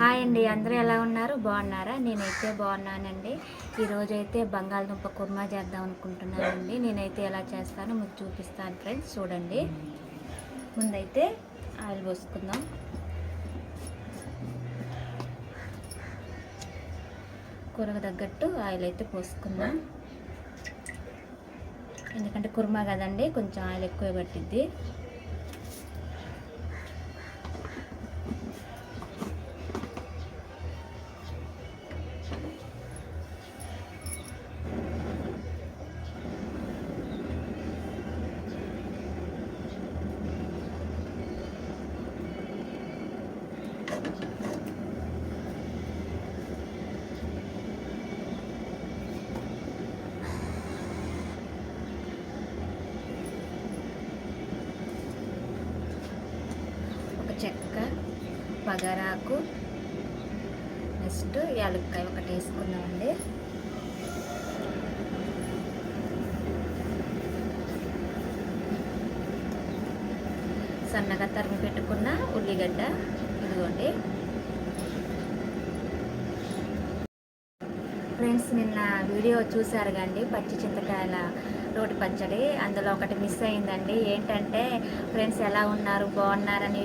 Hi అండి అందరూ ఎలా ఉన్నారు? బాగున్నారా? నేనైతే బాగున్నానండి. ఈరోజు అయితే బంగాళదుంప కుర్మా చేద్దాం అనుకుంటున్నానండి. నేనైతే ఎలా చేస్తానో మీకు చూపిస్తాను ఫ్రెండ్స్ చూడండి. ముందైతే ఆయిల్ పోసుకుందాం. కూరకు తగ్గట్టు ఆయిల్ అయితే పోసుకుందాం. ఎందుకంటే కుర్మా కదండి కొంచెం ఆయిల్ ఎక్కువ పట్టిద్ది. బగారాకు నెక్స్ట్ యాలక్కాయ ఒకటి వేసుకుందామండి. సన్నగా తరిమి పెట్టుకున్న ఉల్లిగడ్డ ఇదిగోండి. ఫ్రెండ్స్ నిన్న వీడియో చూసారు కండి పచ్చి చింతకాయల రోటి పచ్చడి. అందులో ఒకటి మిస్ అయిందండి. ఏంటంటే ఫ్రెండ్స్ ఎలా ఉన్నారు బాగున్నారని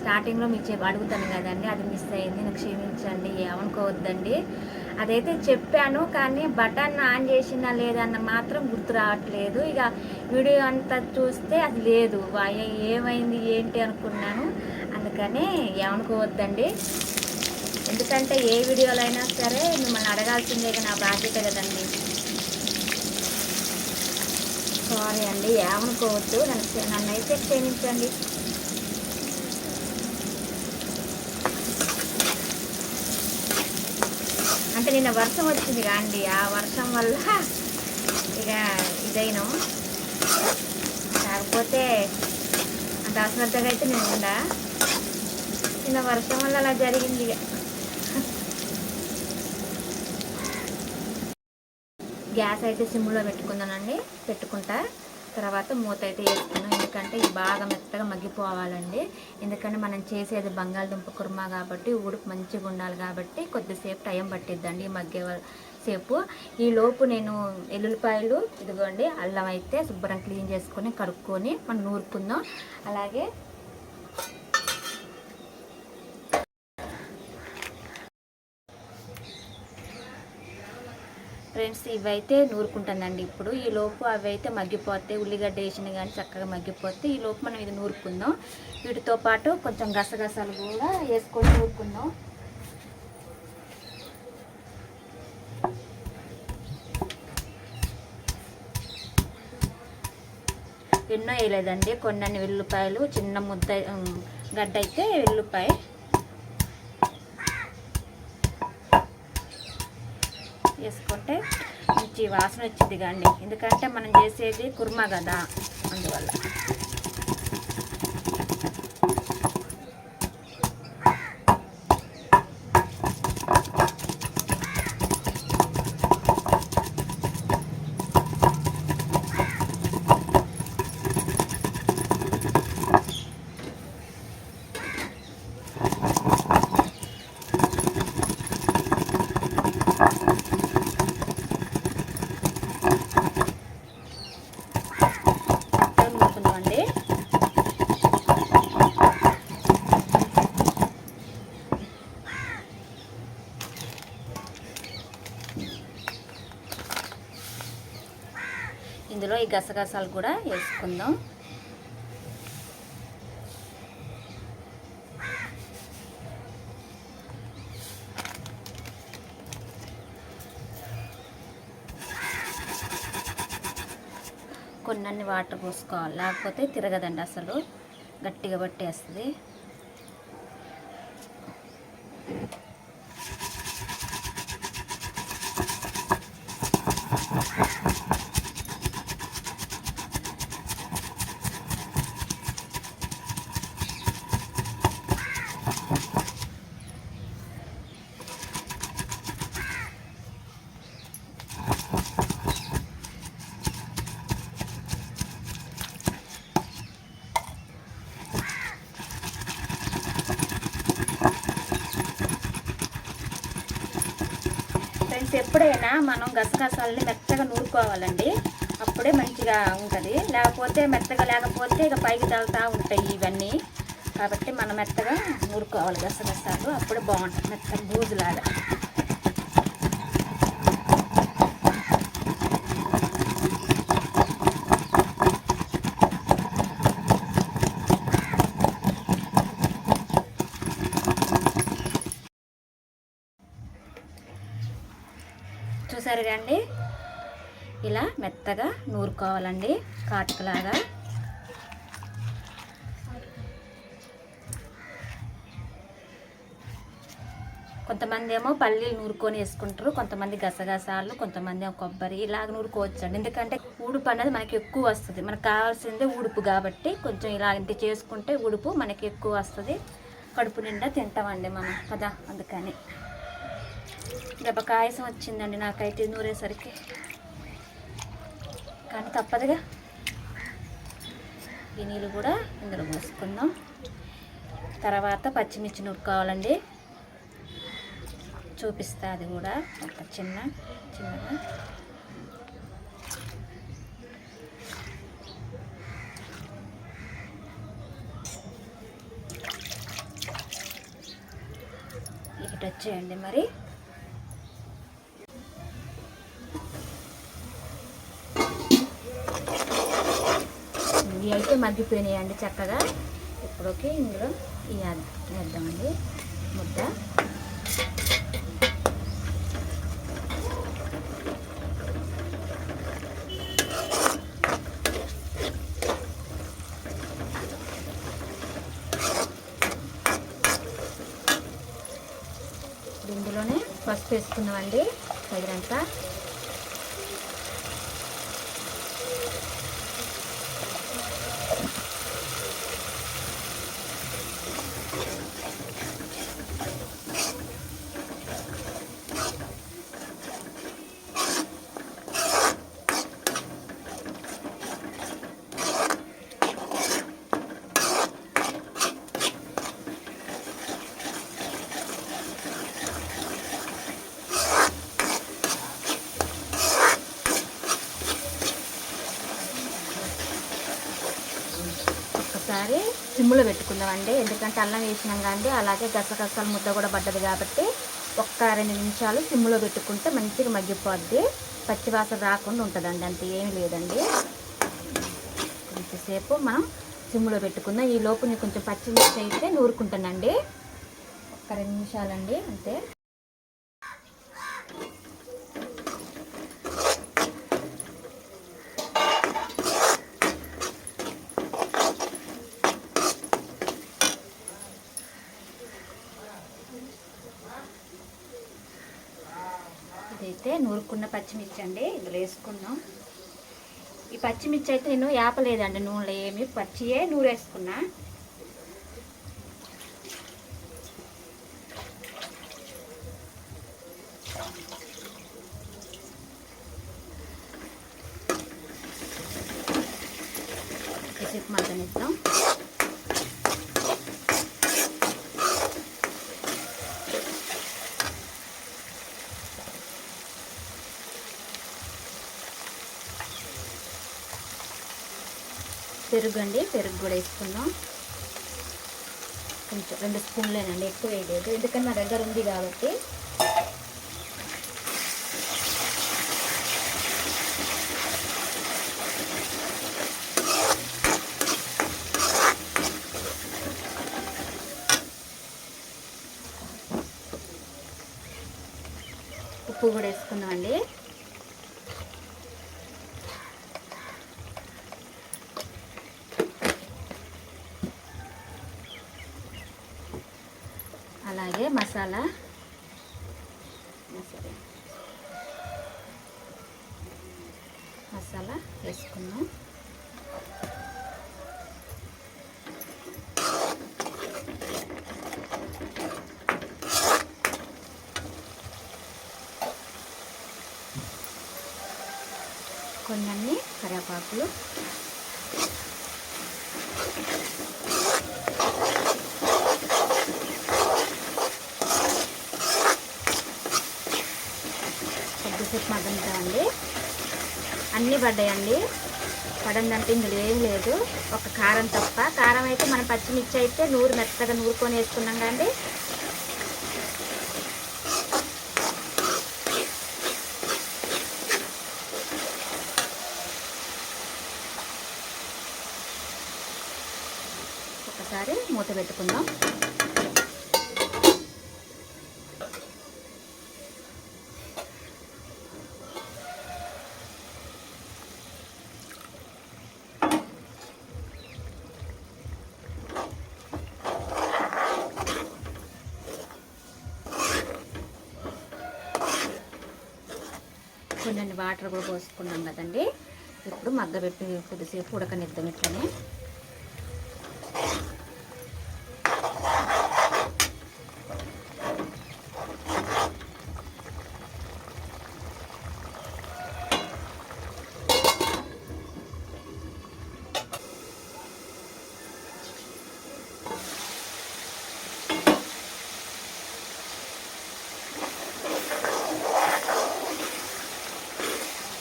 స్టార్టింగ్లో మీకు చెప్పి అడుగుతాను కదండి అది మిస్ అయింది నాకు క్షమించండి ఏమనుకోవద్దండి. అదైతే చెప్పాను కానీ బటన్ ఆన్ చేసినా లేదన్న మాత్రం గుర్తు రావట్లేదు. ఇక వీడియో అంతా చూస్తే అది లేదు. ఏమైంది ఏంటి అనుకున్నాను. అందుకనే ఏమనుకోవద్దండి. ఎందుకంటే ఏ వీడియోలో అయినా సరే మిమ్మల్ని అడగాల్సిందే నా బాధ్యత కదండి. సారీ అండి ఏమనుకోవద్దు. నన్ను నన్ను అయితే క్షమించండి. అంటే నిన్న వర్షం వచ్చింది అండి. ఆ వర్షం వల్ల ఇక ఇదైనా. కాకపోతే అంత అశ్రద్ధగా అయితే నేను ఉండా. నిన్న వర్షం వల్ల అలా జరిగింది ఇక. గ్యాస్ అయితే సిమ్లో పెట్టుకుందానండి పెట్టుకుంటా. తర్వాత మూత అయితే వేసుకున్నాం. ఎందుకంటే ఇది బాగా మెత్తగా మగ్గిపోవాలండి. ఎందుకంటే మనం చేసేది బంగాళదుంప కుర్మా కాబట్టి ఉడుపు మంచిగా ఉండాలి కాబట్టి కొద్దిసేపు టైం పట్టిద్దండి ఈ మగ్గే సేపు. ఈ లోపు నేను ఎల్లుల్లిపాయలు ఇదిగోండి అల్లం అయితే శుభ్రం క్లీన్ చేసుకొని కడుక్కొని మనం నూరుకుందాం. అలాగే ఫ్రెండ్స్ ఇవైతే నూరుకుంటానండి. ఇప్పుడు ఈ లోపు అవి అయితే మగ్గిపోతే ఉల్లిగడ్డ వేసిన కానీ చక్కగా మగ్గిపోతే ఈ లోపు మనం ఇది నూరుకుందాం. వీటితో పాటు కొంచెం గసగసాలు కూడా వేసుకొని నూరుకుందాం. ఎన్నో వేయలేదండి. కొన్ని వెల్లుల్లిపాయలు చిన్న ముద్ద గడ్డ అయితే వెల్లుల్లిపాయ. వేసుకుంటే మంచి వాసన వచ్చింది కానీ ఎందుకంటే మనం చేసేది కుర్మా కదా అందువల్ల నూరుకుందామండి ఇందులో ఈ గసగసాలు కూడా వేసుకుందాం. కొన్ని వాటర్ పోసుకోవాలి. లేకపోతే తిరగదండి అసలు. గట్టిగా పట్టేస్తుంది. మనం గసగసాలని మెత్తగా నూరుకోవాలండి. అప్పుడే మంచిగా ఉంటుంది. లేకపోతే మెత్తగా లేకపోతే ఇక పైకి తగులుతూ ఉంటాయి ఇవన్నీ. కాబట్టి మనం మెత్తగా నూరుకోవాలి గసగసాలు. అప్పుడే బాగుంటుంది. మెత్తగా బూజులాగా. చూసారు కండి ఇలా మెత్తగా నూరుకోవాలండి. కాటుకలాగా. కొంతమంది ఏమో పల్లీలు నూరుకొని వేసుకుంటారు. కొంతమంది గసగసాలు కొంతమంది ఏమో కొబ్బరి ఇలాగ నూరుకోవచ్చు అండి ఎందుకంటే ఉడుపు అనేది మనకి ఎక్కువ వస్తుంది. మనకు కావాల్సిందే ఉడుపు కాబట్టి కొంచెం ఇలాంటి చేసుకుంటే ఉడుపు మనకి ఎక్కువ వస్తుంది. కడుపు నిండా తింటామండి మనం. కదా అందుకని. దెబ్బ కాయసం వచ్చిందండి నాకైతే నూరేసరికి. కానీ తప్పదుగా. ఈ నీళ్ళు కూడా ఇందులో పోసుకుందాం. తర్వాత పచ్చిమిర్చి నూరుకోవాలండి. చూపిస్తా అది కూడా ఒక చిన్న చిన్నగా. ఇటు వచ్చేయండి మరి ఇవి అయితే మగ్గిపోయినాయండి చక్కగా. ఇప్పుడుకి ఇందులో ఈ వేద్దామండి. ముద్ద. ఇందులోనే పసుపు వేసుకున్నామండి తగినంత సిమ్లో పెట్టుకుందామండి ఎందుకంటే అల్లం వేసినాం కానీ అలాగే గసగసాల ముద్ద కూడా పడ్డది కాబట్టి ఒక్క రెండు నిమిషాలు సిమ్లో పెట్టుకుంటే మంచిగా మగ్గిపోద్ది. పచ్చివాసన రాకుండా ఉంటుందండి. అంత ఏమీ లేదండి. కొంచెంసేపు మనం సిమ్లో పెట్టుకుందాం ఈ లోపు నేను కొంచెం పచ్చిమిర్చి అయితే నూరుకుంటానండి. ఒక్క రెండు నిమిషాలండి. అంతే. నూరుకున్న పచ్చిమిర్చి అండి ఇందులో వేసుకున్నాం ఈ పచ్చిమిర్చి అయితే నేను యాపలేదండి నూనెలో ఏమి పచ్చియే నూరేసుకున్నా. పెరుగు అండి పెరుగు కూడా వేసుకుందాం. కొంచెం రెండు స్పూన్లేనండి ఎక్కువ వేయలేదు. ఎందుకంటే నా దగ్గర ఉంది కాబట్టి. ఉప్పు కూడా వేసుకుందాం అండి మసాలా మసాలా మసాలా వేసుకున్నాం కొన్ని కరివేపాకులు అన్నీ పడ్డాయండి. పడందంటే ఇందులో ఏం లేదు. ఒక కారం తప్ప. కారం అయితే మనం పచ్చిమిర్చి అయితే నూరు మెత్తగా నూరుకొని వేసుకున్నాం కండి ఒకసారి మూత పెట్టుకుందాం. కొన్ని వాటర్ కూడా పోసుకున్నాం కదండి. ఇప్పుడు మగ్గబెట్టి కొద్దిసేపు ఉడకనిద్దాం ఇట్లనే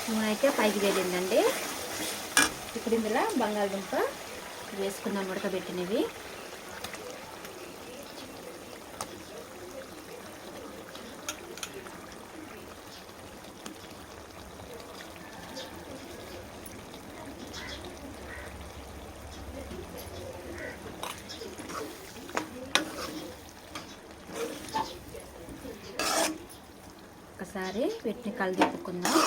నూనె అయితే పైకి వెళ్ళిందండి ఇప్పుడు ఇందులో బంగాళదుంప వేసుకున్నాం ఉడకబెట్టినవి. ఒకసారి వీటిని తిప్పుకుందాం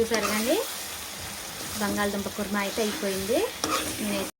చూసారు కానీ బంగాళదుంప కుర్మా అయితే అయిపోయింది. నేను